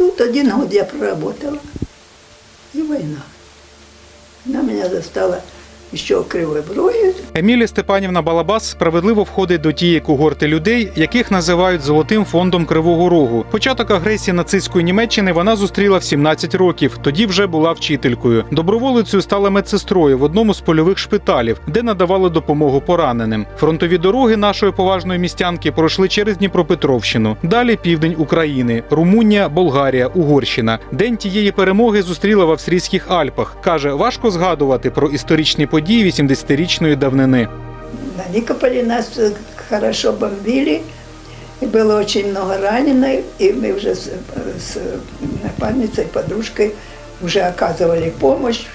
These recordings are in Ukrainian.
тут один год я проработала. И война. Она меня застала еще в Кривой Броге. Емілія Степанівна Балабас справедливо входить до тієї когорти людей, яких називають золотим фондом Кривого Рогу. Початок агресії нацистської Німеччини вона зустріла в 17 років. Тоді вже була вчителькою. Доброволицею стала медсестрою в одному з польових шпиталів, де надавали допомогу пораненим. Фронтові дороги нашої поважної містянки пройшли через Дніпропетровщину. Далі південь України, Румунія, Болгарія, Угорщина. День тієї перемоги зустріла в австрійських Альпах. каже, важко згадувати про історичні події 80-річної давнини. На Никополе нас э, хорошо бомбили, и было очень много раненых, и мы уже с, с напарницей, подружкой уже оказывали помощь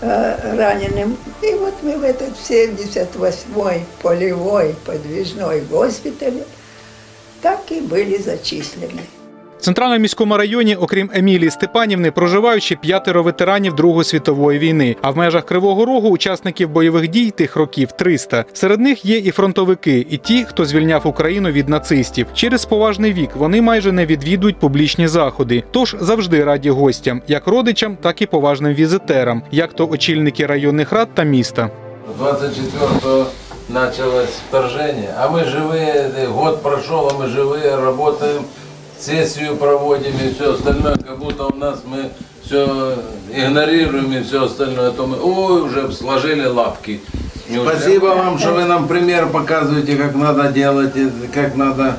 э, раненым. И вот мы в этот 78-й полевой подвижной госпитале так и были зачислены. В центральному міському районі, окрім Емілії Степанівни, проживають ще п'ятеро ветеранів Другої світової війни. А в межах Кривого Рогу учасників бойових дій тих років 300. Серед них є і фронтовики, і ті, хто звільняв Україну від нацистів. Через поважний вік вони майже не відвідують публічні заходи. Тож завжди раді гостям, як родичам, так і поважним візитерам, як то очільники районних рад та міста. 24-го началось вторжение, а мы живые, э, год прошел, а мы живые, работаем, сессию проводим и все остальное, как будто у нас мы все игнорируем и все остальное, а то мы, ой, уже сложили лапки. Спасибо вам, что вы нам пример показываете, как надо делать, и как надо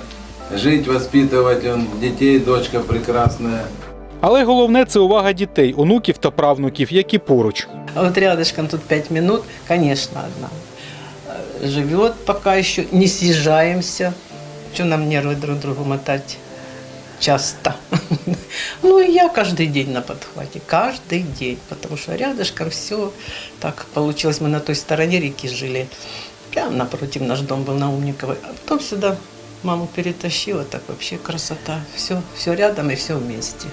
жить, воспитывать он, детей, дочка прекрасная. Але головне це увага дітей, онуків та правнуків, які поруч. А вот рядышком тут пять минут, конечно, одна. Э, Живет пока еще, не съезжаемся. Что нам нервы друг другу мотать часто. Ну и я каждый день на подхвате, каждый день, потому что рядышком все так получилось. Мы на той стороне реки жили, прямо напротив наш дом был на Умниковой. А потом сюда маму перетащила, так вообще красота. Все, все рядом и все вместе.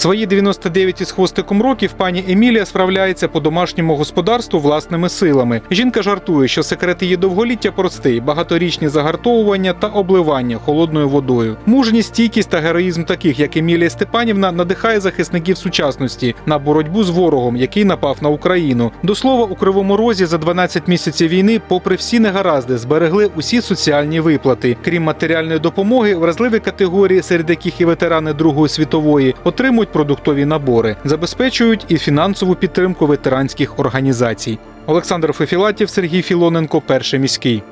Свої 99 із хвостиком років пані Емілія справляється по домашньому господарству власними силами. Жінка жартує, що секрет її довголіття простий: багаторічні загартовування та обливання холодною водою. Мужність, стійкість та героїзм таких, як Емілія Степанівна, надихає захисників сучасності на боротьбу з ворогом, який напав на Україну. До слова, у кривому розі за 12 місяців війни, попри всі негаразди, зберегли усі соціальні виплати. Крім матеріальної допомоги, вразливі категорії, серед яких і ветерани Другої світової, отримують продуктові набори, забезпечують і фінансову підтримку ветеранських організацій. Олександр Фефілатів, Сергій Філоненко, перший міський.